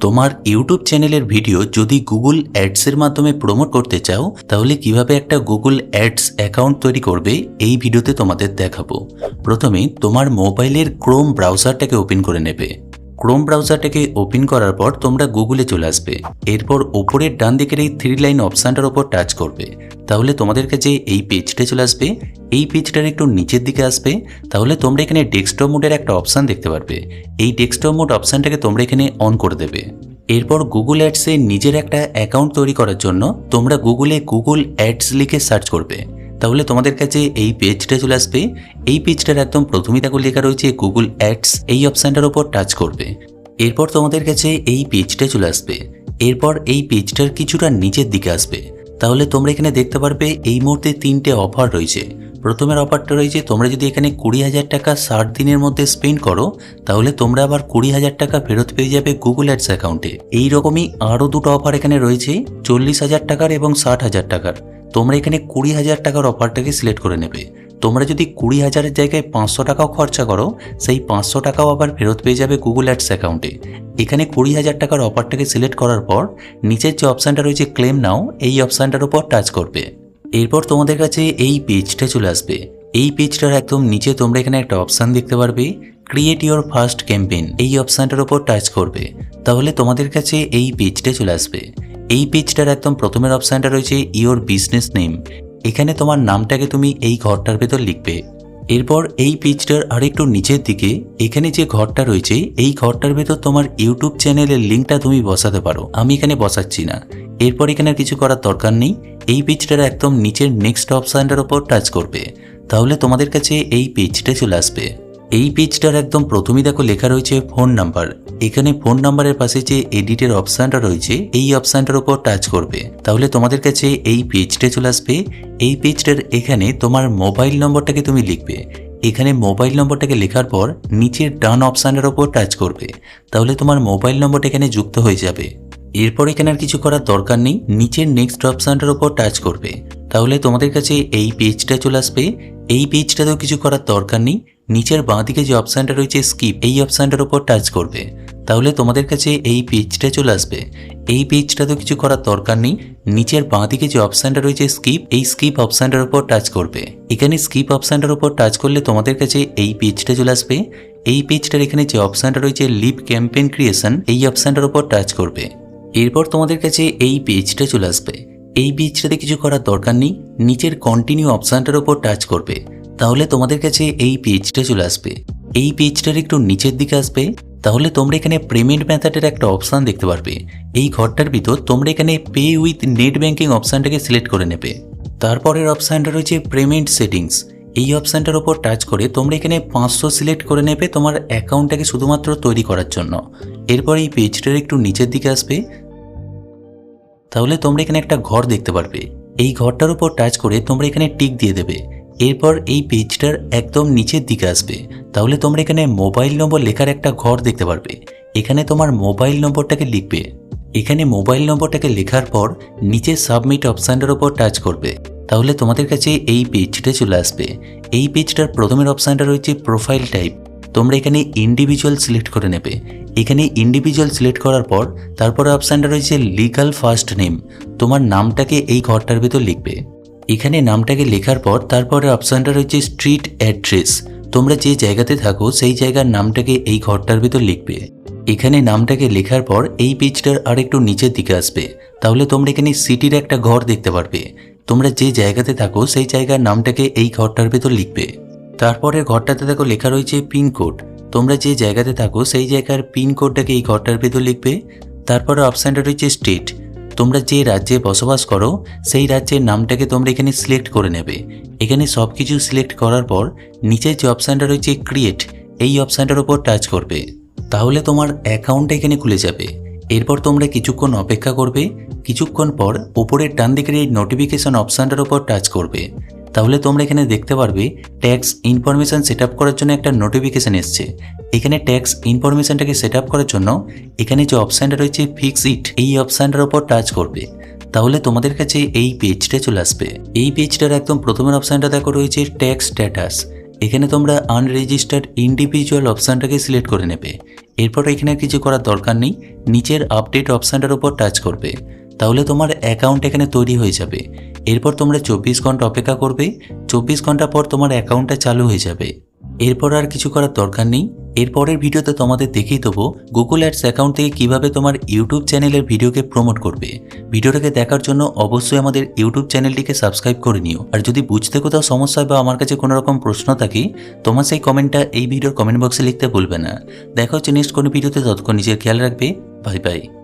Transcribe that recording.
তোমার ইউটিউব চ্যানেলের ভিডিও যদি গুগল অ্যাডসের মাধ্যমে প্রমোট করতে চাও, তাহলে কীভাবে একটা গুগল অ্যাডস অ্যাকাউন্ট তৈরি করবে, এই ভিডিওতে তোমাদের দেখাবো। প্রথমে তোমার মোবাইলের ক্রোম ব্রাউজারটাকে ওপেন করে নেবে। ক্রোম ব্রাউজারটাকে ওপেন করার পর তোমরা গুগলে চলে আসবে। এরপর ওপরের ডান দিকের এই থ্রি লাইন অপশানটার ওপর টাচ করবে। তাহলে তোমাদের কাছে এই পেজটা চলে আসবে, এই পেজটার একটু নিচের দিকে আসবে। তাহলে তোমরা এখানে ডেস্কটপ মোডের একটা অপশান দেখতে পারবে। এই ডেস্কটপ মোড অপশানটাকে তোমরা এখানে অন করে দেবে। এরপর গুগল অ্যাডসে নিজের একটা অ্যাকাউন্ট তৈরি করার জন্য তোমরা গুগলে গুগল অ্যাডস লিখে সার্চ করবে। তাহলে তোমাদের কাছে এই পেজটা চলে আসবে। এই পেজটার একদম প্রথমেই দেখো লেখা রয়েছে গুগল অ্যাডস এই অপশানটার উপর টাচ করবে। এরপর তোমাদের কাছে এই পেজটা চলে আসবে। এরপর এই পেজটার কিছুটা নিচের দিকে আসবে। তাহলে তোমরা এখানে দেখতে পারবে এই মুহূর্তে তিনটে অফার রয়েছে। প্রথমের অফারটা রয়েছে, তোমরা যদি এখানে কুড়ি হাজার টাকা ষাট দিনের মধ্যে স্পেন্ড করো, তাহলে তোমরা আবার কুড়ি হাজার টাকা ফেরত পেয়ে যাবে গুগল অ্যাডস অ্যাকাউন্টে এইরকমই আরও দুটো অফার এখানে রয়েছে, চল্লিশ হাজার টাকার এবং ষাট হাজার টাকার। তোমরা এখানে কুড়ি হাজার টাকার অফারটাকে সিলেক্ট করে নেবে। তোমরা যদি কুড়ি হাজারের জায়গায় পাঁচশো টাকাও খরচা করো, সেই পাঁচশো টাকাও আবার ফেরত পেয়ে যাবে গুগল অ্যাডস অ্যাকাউন্টে এখানে কুড়ি হাজার টাকার অফারটাকে সিলেক্ট করার পর, নিচের যে অপশানটা রয়েছে ক্লেম নাও এই অপশানটার উপর টাচ করবে। এরপর তোমাদের কাছে এই পেজটা চলে আসবে। এই পেজটার একদম নিচে তোমরা এখানে একটা অপশান দেখতে পারবে ক্রিয়েট ইওর ফার্স্ট ক্যাম্পেইন এই অপশানটার উপর টাচ করবে। তাহলে তোমাদের কাছে এই পেজটা চলে আসবে। এই পেজটার একদম প্রথমের অপশানটা রয়েছে ইওর বিজনেস নেম। এখানে তোমার নামটাকে তুমি এই ঘরটার ভেতর লিখবে। এরপর এই পেজটার আরেকটু নিচের দিকে, এখানে যে ঘরটা রয়েছে, এই ঘরটার ভেতর তোমার ইউটিউব চ্যানেলের লিঙ্কটা তুমি বসাতে পারো। আমি এখানে বসাচ্ছি না। এরপর এখানে কিছু করার দরকার নেই। এই পেজটার একদম নিচের নেক্সট অপশানটার ওপর টাচ করবে। তাহলে তোমাদের কাছে এই পেজটা চলে আসবে। এই পেজটার একদম প্রথমেই দেখো লেখা রয়েছে ফোন নাম্বার। এখানে ফোন নাম্বারের পাশে যে এডিটের অপশানটা রয়েছে, এই অপশানটার উপর টাচ করবে। তাহলে তোমাদের কাছে এই পেজটা চলে আসবে। এই পেজটার এখানে তোমার মোবাইল নম্বরটাকে তুমি লিখবে। এখানে মোবাইল নম্বরটাকে লেখার পর নিচের ডান অপশানের ওপর টাচ করবে। তাহলে তোমার মোবাইল নম্বরটা এখানে যুক্ত হয়ে যাবে। এরপর এখানে আর কিছু করার দরকার নেই। নিচের নেক্সট অপশানটার ওপর টাচ করবে। তাহলে তোমাদের কাছে এই পেজটা চলে আসবে। এই পেজটাতেও কিছু করার দরকার নেই। নিচের বাঁ দিকে যে অপশানটা রয়েছে স্কিপ এই অপশানটার উপর টাচ করবে। তাহলে তোমাদের কাছে এই পেজটা চলে আসবে। এই পেজটাতেও কিছু করার দরকার নেই। নিচের বাঁ দিকে যে অপশানটা রয়েছে স্কিপ এই স্কিপ অপশানটার উপর টাচ করবে। এখানে স্কিপ অপশানটার উপর টাচ করলে তোমাদের কাছে এই পেজটা চলে আসবে। এই পেজটার এখানে যে অপশানটা রয়েছে লিভ ক্যাম্পেন ক্রিয়েশন এই অপশানটার উপর টাচ করবে। এরপর তোমাদের কাছে এই পেজটা চলে আসবে। এই পেজটাতে কিছু করার দরকার নেই। নিচের কন্টিনিউ অপশানটার উপর টাচ করবে। তাহলে তোমাদের কাছে এই পেজটা চলে আসবে। এই পেজটার একটু নিচের দিকে আসবে, তাহলে তোমরা এখানে পেমেন্ট মেথডের একটা অপশান দেখতে পারবে। এই ঘরটার ভিতর তোমরা এখানে পে উইথ নেট ব্যাঙ্কিং অপশানটাকে সিলেক্ট করে নেবে। তারপরের অপশানটা রয়েছে পেমেন্ট সেটিংস এই অপশানটার ওপর টাচ করে তোমরা এখানে পাঁচশো সিলেক্ট করে নেবে তোমার অ্যাকাউন্টটাকে শুধুমাত্র তৈরি করার জন্য। এরপর এই পেজটার একটু নিচের দিকে আসবে। তাহলে তোমরা এখানে একটা ঘর দেখতে পারবে। এই ঘরটার উপর টাচ করে তোমরা এখানে টিক দিয়ে দেবে। এরপর এই পেজটার একদম নিচের দিকে আসবে। তাহলে তোমরা এখানে মোবাইল নম্বর লেখার একটা ঘর দেখতে পারবে। এখানে তোমার মোবাইল নম্বরটাকে লিখবে। এখানে মোবাইল নম্বরটাকে লেখার পর নিচে সাবমিট অপশানটার উপর টাচ করবে। তাহলে তোমাদের কাছে এই পেজটা চলে আসবে। এই পেজটার প্রথমের অপশানটা রয়েছে প্রোফাইল টাইপ। তোমরা এখানে ইন্ডিভিজুয়াল সিলেক্ট করে নেবে। এখানে ইন্ডিভিজুয়াল সিলেক্ট করার পর তারপরে অপশানটা রয়েছে লিগাল ফার্স্ট নেম। তোমার নামটাকে এই ঘরটার ভেতর লিখবে। এখানে নামটাকে লেখার পর তারপরে অপশানটা রয়েছে স্ট্রিট অ্যাড্রেস তোমরা যে জায়গাতে থাকো, সেই জায়গার নামটাকে এই ঘরটার ভেতর লিখবে। এখানে নামটাকে লেখার পর এই পেজটার আর একটু নিচের দিকে আসবে। তাহলে তোমরা এখানে সিটির একটা ঘর দেখতে পারবে। তোমরা যে জায়গাতে থাকো, সেই জায়গার নামটাকে এই ঘরটার ভেতর লিখবে। তারপরে ঘরটাতে দেখো লেখা রয়েছে পিনকোড তোমরা যে জায়গাতে থাকো, সেই জায়গার পিনকোডটাকে এই ঘরটার ভেতর লিখবে। তারপরে অপশানটা রয়েছে স্টেট তোমরা যে রাজ্যে বসবাস করো, সেই রাজ্যের নামটাকে তোমরা এখানে সিলেক্ট করে নেবে। এখানে সব কিছু সিলেক্ট করার পর, নিচের যে অপশানটা রয়েছে ক্রিয়েট এই অপশানটার ওপর টাচ করবে। তাহলে তোমার অ্যাকাউন্টটা এখানে খুলে যাবে। এরপর তোমরা কিছুক্ষণ অপেক্ষা করবে। কিছুক্ষণ পর ওপরের ডান দিকের এই নোটিফিকেশন অপশানটার ওপর টাচ করবে। তাহলে তোমরা এখানে দেখতে পারবে ট্যাক্স ইনফরমেশন সেট করার জন্য একটা নোটিফিকেশান এসছে। এখানে ট্যাক্স ইনফরমেশনটাকে সেট করার জন্য এখানে যে অপশানটা রয়েছে ফিক্স ইট এই অপশানটার ওপর টাচ করবে। তাহলে তোমাদের কাছে এই পেজটা চলে আসবে। এই পেজটার একদম প্রথমের অপশানটা দেখো রয়েছে ট্যাক্স স্ট্যাটাস এখানে তোমরা আনরেজিস্টার্ড ইন্ডিভিজুয়াল অপশানটাকে সিলেক্ট করে নেবে। এরপর এখানে কিছু করার দরকার নেই, নিচের আপডেট অপশানটার উপর টাচ করবে। তাহলে তোমার অ্যাকাউন্ট এখানে তৈরি হয়ে যাবে। এরপর তোমরা চব্বিশ ঘণ্টা অপেক্ষা করবে, চব্বিশ ঘণ্টা পর তোমার অ্যাকাউন্টটা চালু হয়ে যাবে। এরপর আর কিছু করার দরকার নেই। এরপরের ভিডিওতে তোমাদের দেখিয়ে দেবো গুগল অ্যাডস অ্যাকাউন্ট থেকে কীভাবে তোমার ইউটিউব চ্যানেলের ভিডিওকে প্রমোট করবে। ভিডিওটাকে দেখার জন্য অবশ্যই আমাদের ইউটিউব চ্যানেলটিকে সাবস্ক্রাইব করে নিও। আর যদি বুঝতে কোথাও সমস্যা বা আমার কাছে কোনো রকম প্রশ্ন থাকে, তোমার সেই কমেন্টটা এই ভিডিওর কমেন্ট বক্সে লিখতে ভুলবে না। দেখা হচ্ছে নেক্সট কোনো ভিডিওতে, ততক্ষণ নিজের খেয়াল রাখবে। Bye bye